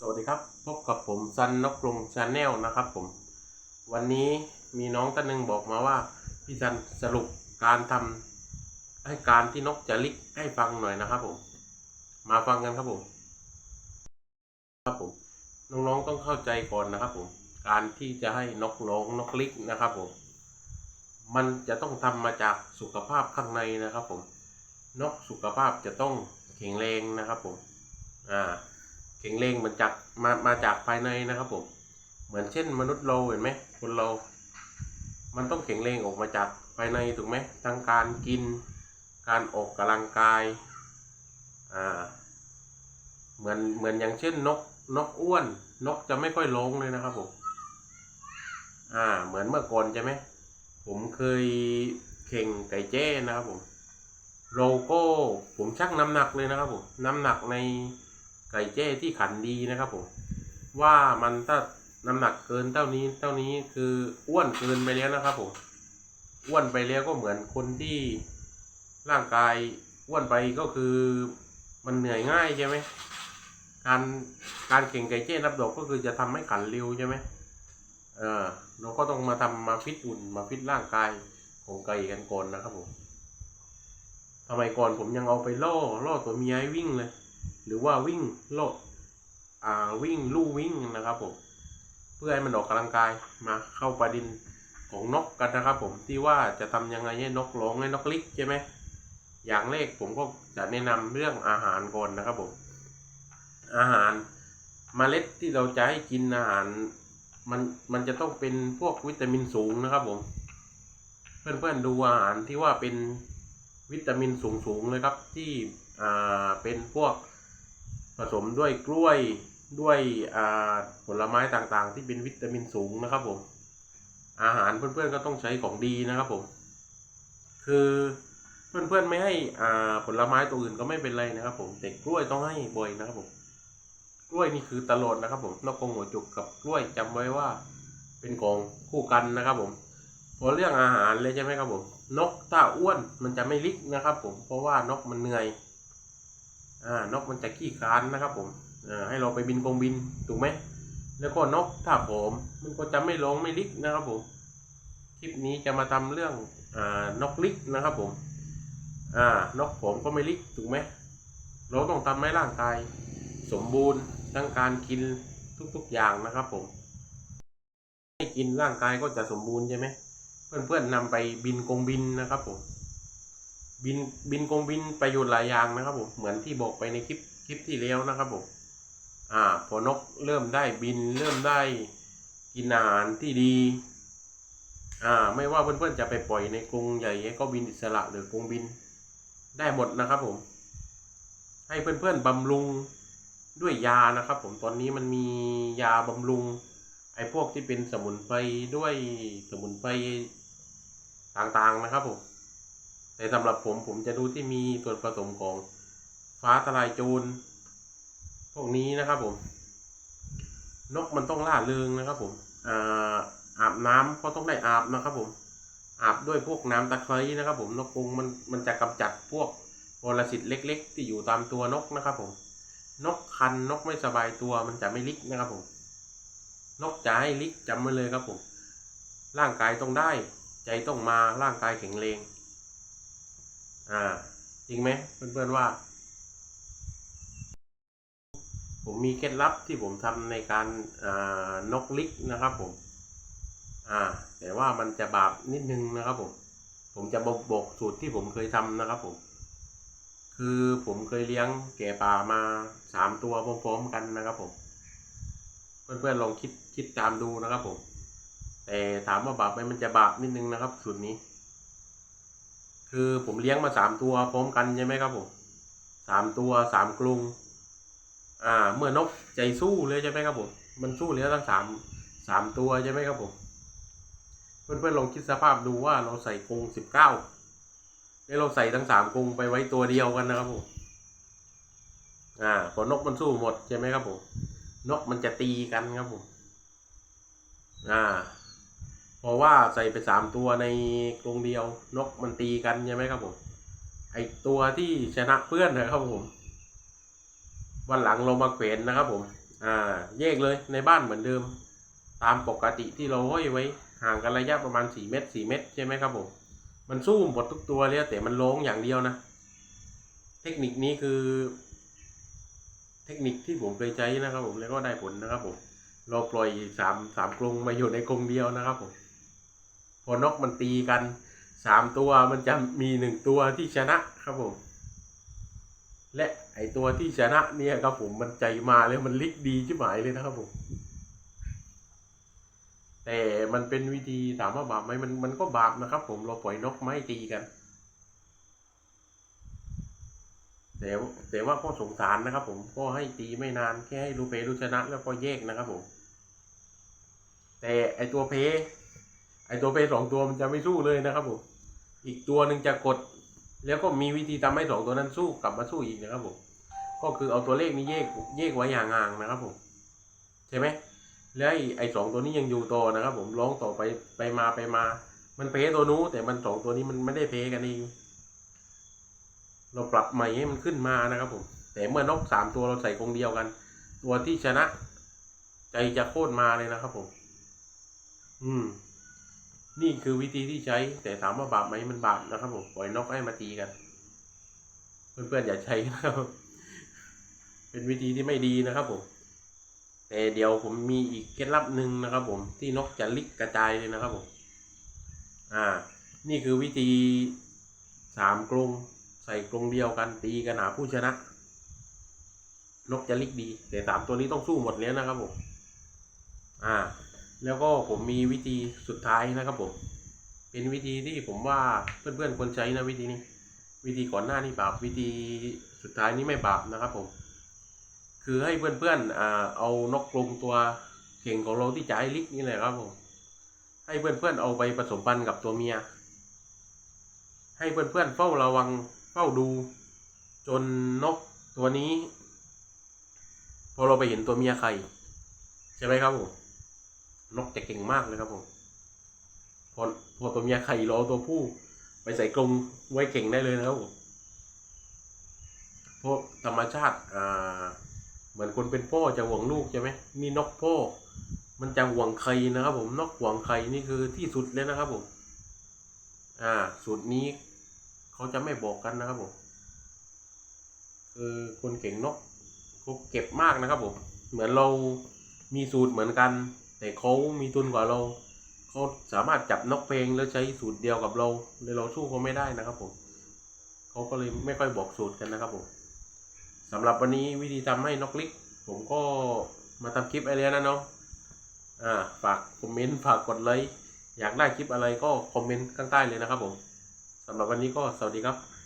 สวัสดีครับ พบกับผมซันนกกรงชาแนลนะครับผม วันนี้มีน้องท่านหนึ่งบอกมาว่า พี่ซันสรุปการทำให้การที่นกจะลิกให้ฟังหน่อยนะครับผม มาฟังกันครับผม ครับผม น้องๆต้องเข้าใจก่อนนะครับผม การที่จะให้นกร้องนกลิกนะครับผม มันจะต้องทำมาจากสุขภาพข้างในนะครับผม นกสุขภาพจะต้องแข็งแรงนะครับผม อ่า แข็งแรงมันจากมามาจากภายในนะครับผม เหมือนเช่นมนุษย์เราเห็นไหมคนเรา มันต้องแข็งแรงออกมาจากภายในถูกไหมทั้งการกิน การออกกำลังกายอ่าเหมือนเหมือนอย่างเช่นนกนกอ้วน นกจะไม่ค่อยร้องเลยนะครับผมอ่า เหมือนเมื่อก่อนใช่ไหมผมเคยแข่งไก่แจ้นะครับผมโลโก้ผมชั่งน้ำหนักเลยนะครับผมน้ำหนักใน ไก่แจ้ที่ขันดีนะครับผมว่ามันถ้าน้ำหนักเกินเท่านี้เท่านี้คืออ้วนเกินไปแล้วนะครับผมอ้วนไปแล้วก็เหมือนคนที่ร่างกายอ้วนไปก็คือมันเหนื่อยง่ายใช่ไหมการการเข่งไก่เจ้นับดอกก็คือจะทำให้ขันเร็วใช่ไหมเออเราก็ต้องมาทำมาฟิตอุ่นมาฟิตร่างกายของไก่กันก่อนนะครับผมสมัยก่อนผมยังเอาไปล่อล่อตัวเมียให้วิ่งเลย หรือว่าวิ่งโลดอ่าวิ่งลู่วิ่งนะครับผมเพื่อให้มันออกกำลังกายมาเข้าประเด็นของนกกันนะครับ ผมที่ว่าจะทำยังไงให้นกร้องให้นกลิกใช่ไหมอย่างแรกผมก็จะแนะนำเรื่องอาหารก่อนนะครับผมอาหารเมล็ดที่เราจะให้กินอาหารมันมันจะต้องเป็นพวกวิตามินสูงนะครับผม เพื่อนๆดูอาหารที่ว่าเป็นวิตามินสูงๆเลยครับที่อ่าเป็นพวก ผสมด้วยกล้วยด้วยผลไม้ต่างๆ ที่เป็นวิตามินสูงนะครับผม อาหารเพื่อนๆก็ต้องใช้ของดีนะครับผม คือเพื่อนๆไม่ให้ผลไม้ตัวอื่นก็ไม่เป็นไรนะครับ ผมแต่กล้วยต้องให้บ่อยนะครับผม กล้วยนี่คือตลอดนะครับ ผมนกกงหัวจุกกับกล้วยจำไว้ว่าเป็นของคู่กันนะครับผมพอเรื่องอาหารเลยใช่ไหมครับผม นกถ้าอ้วนมันจะไม่ลิกนะครับ ผมเพราะว่านกมันเหนื่อย นกมันจะขี้คานนะครับผมอ่าให้เราไปบินกงบินถูกไหมแล้วก็นกถ้าผมมันก็จะไม่ร้องไม่ลิกนะครับผมคลิปนี้จะมาทำเรื่องอ่านกลิกนะครับผมอ่านกผมก็ไม่ลิกถูกไหมเราต้องทำให้ร่างกายสมบูรณ์ทั้งการกินทุกๆอย่างนะครับผมให้กินร่างกายก็จะสมบูรณ์ใช่ไหมเพื่อนๆนำไปบินกงบินนะครับผม บินบินกงบินประโยชน์หลายอย่างนะครับผมเหมือนที่บอกไปในคลิปคลิปที่แล้วนะครับผมอ่าพอนกเริ่มได้บินเริ่มได้กินอาหารที่ดีอ่าไม่ว่าเพื่อนๆจะไปปล่อยในกรงใหญ่ก็บินอิสระหรือกรงบินได้หมดนะครับผม ให้เพื่อนๆบำรุงด้วยยานะครับ ผมตอนนี้มันมียาบำรุงไอ้พวกที่เป็นสมุนไพรด้วยสมุนไพรต่างๆนะครับผม แต่สำหรับผมผมจะดูที่มีส่วนผสมของฟ้าทลายโจรพวกนี้นะครับผม นกมันต้องล่าเริงนะครับผมอาอาบน้ำก็ต้องได้อาบนะครับผม อาบด้วยพวกน้ำตะไคร้นะครับ ผมนกกรงมันมันจะกำจัดพวกปรสิตเล็ก ๆ ที่อยู่ตามตัวนกนะครับผม นกคันนกไม่สบายตัวมันจะไม่ลิกนะครับผม นกจะให้ลิกจำไว้เลยครับผม ร่างกายต้องได้ ใจต้องมาร่างกายแข็งแรง อ่า จริงไหมเพื่อนๆว่า ผมมีเคล็ดลับที่ผมทำในการนกลิกนะครับผม อ่า แต่ว่ามันจะบาปนิดนึงนะครับผม ผมจะบอกบอกสูตรที่ผมเคยทำนะครับผม คือผมเคยเลี้ยงแกะป่ามาสามตัวพร้อมๆกันนะครับผม เพื่อนๆลองคิดคิดตามดูนะครับผมแต่ถามว่าบาปไหมมันจะบาปนิดนึงนะครับสูตรนี้ คือผมเลี้ยงมาสามตัวพร้อมกันใช่ไหมครับผมสามตัวสามกรุง อ่า เมื่อนกใจสู้เลยใช่ไหมครับผมมันสู้เหลือทั้งสามสามตัวใช่ไหมครับผมเพื่อนๆลองคิดสภาพดูว่าเราใส่กรงสิบเก้าแล้วเราใส่ทั้งสามกรงไปไว้ตัวเดียวกันนะครับผมอ่าพอนกมันสู้หมดใช่ไหมครับผมนกมันจะตีกันครับผมอ่า ราะว่าใส่ไปสามตัวในกรงเดียวนกมันตีกันใช่ไหมครับผม ไอตัวที่ชนะเพื่อนนะครับผม วันหลังเรามาเขวนนะครับผม อ่า แยกเลยในบ้านเหมือนเดิม ตามปกติที่เราห้อยไว้ ห่างกันระยะประมาณสี่เมตรสี่เมตรใช่ไหมครับผม มันสู้หมดทุกตัวเลยแต่มันร้องอย่างเดียวนะ เทคนิคนี้คือ เทคนิคที่ผมเคยใช้นะครับผมแล้วก็ได้ผลนะครับผมเราปล่อยสามสามกรงมาอยู่ในกรงเดียวนะครับผม พอนกมันตีกันสามตัวมันจะมีหนึ่งตัวที่ชนะครับผม และไอตัวที่ชนะเนี่ยครับผมมันใจมาเลยมันลิกดีชิบหายเลยนะครับผม แต่มันเป็นวิธีถามว่าบาปไหมมันมันก็บาปนะครับ ผมเราปล่อยนกไม่ตีกัน แต่แต่ว่าก็สงสารนะครับ ผมก็ให้ตีไม่นานแค่ให้รูเพรู้ชนะแล้วก็แยกนะครับผม แต่ไอตัวเพ ไอตัวเพสองตัวมันจะไม่สู้เลยนะครับผมอีกตัวหนึ่งจะกด แล้วก็มีวิธีทำให้สองตัวนั้นสู้กลับมาสู้อีกนะครับผมก็คือเอาตัวเลขนี้แยกแยกไว้อย่างห่างๆนะครับผมใช่ไหมแล้วไอ้ไอ้สองตัวนี้ยังอยู่ต่อนะครับ ผมร้องต่อไปไปมาไปมา มันเพตัวนู้แต่มันสองตัวนี้มันไม่ได้เพกันเองเราปรับใหม่ให้มันขึ้นมานะครับผมแต่เมื่อนกสามตัวเราใส่กรงเดียวกัน ตัวที่ชนะ ใจจะโคตรมาเลยนะครับผม อืม นี่คือวิธีที่ใช้ แต่ถามว่าบาปไหมมันบาปนะครับผมปล่อยนกให้มาตีกัน เพื่อนๆอย่าใช้นะครับ เป็นวิธีที่ไม่ดีนะครับผม แต่เดี๋ยวผมมีอีกเคล็ดลับหนึ่งนะครับ ผมที่นกจะลิกกระจายเลยนะครับผม อ่า นี่คือวิธีสามกรงใส่กรงเดียวกันตีกันหาผู้ชนะ นกจะลิกดี แต่สามตัวนี้ต้องสู้หมดแล้วนะครับผม อ่า แล้วก็ผมมีวิธีสุดท้ายนะครับผม เป็นวิธีที่ผมว่าเพื่อนๆควรใช้นะวิธีนี้ วิธีก่อนหน้านี่บาปวิธีสุดท้ายนี้ไม่บาปนะครับผม คือให้เพื่อนๆอเอานกกรงตัวเก่งของเราที่จะให้ลิกนี่แหละครับผม ให้เพื่อนๆเอาไปผสมพันธุ์กับตัวเมีย ให้เพื่อนๆเฝ้าระวังเฝ้าดู จนนกตัวนี้ พอเราไปเห็นตัวเมียไข่ใช่ไหมครับผม นกจะเก่งมากเลยครับผมพอพอตัวเมียไข่รอตัวผู้ ไปใส่กรงไว้เก่งได้เลยนะครับผมเพราะธรรมชาติอ่าเหมือนคนเป็นพ่อจะห่วงลูกใช่ไหมนี่นกพ่อ มันจะห่วงไข่นะครับ ผมนกห่วงไข่นี่คือที่สุดเลยนะครับผมอ่า สูตรนี้เขาจะไม่บอกกันนะครับผมคือคนเก่งนกเขาเก็บมากนะครับผมเหมือนเรามีสูตรเหมือนกัน แต่เขามีทุนกว่าเราเขาสามารถจับนกเพลงแล้วใช้สูตรเดียวกับเราเลยเราสู้เขาไม่ได้นะครับผมเขาก็เลยไม่ค่อยบอกสูตรกันนะครับผมสำหรับวันนี้วิธีทำให้นกลิก ผมก็มาทำคลิปอะไรนะน้องอ่าฝากคอมเมนต์ฝากกดไลค์อยากได้คลิปอะไรก็คอมเมนต์ข้างใต้เลยนะครับผมสำหรับวันนี้ก็สวัสดีครับ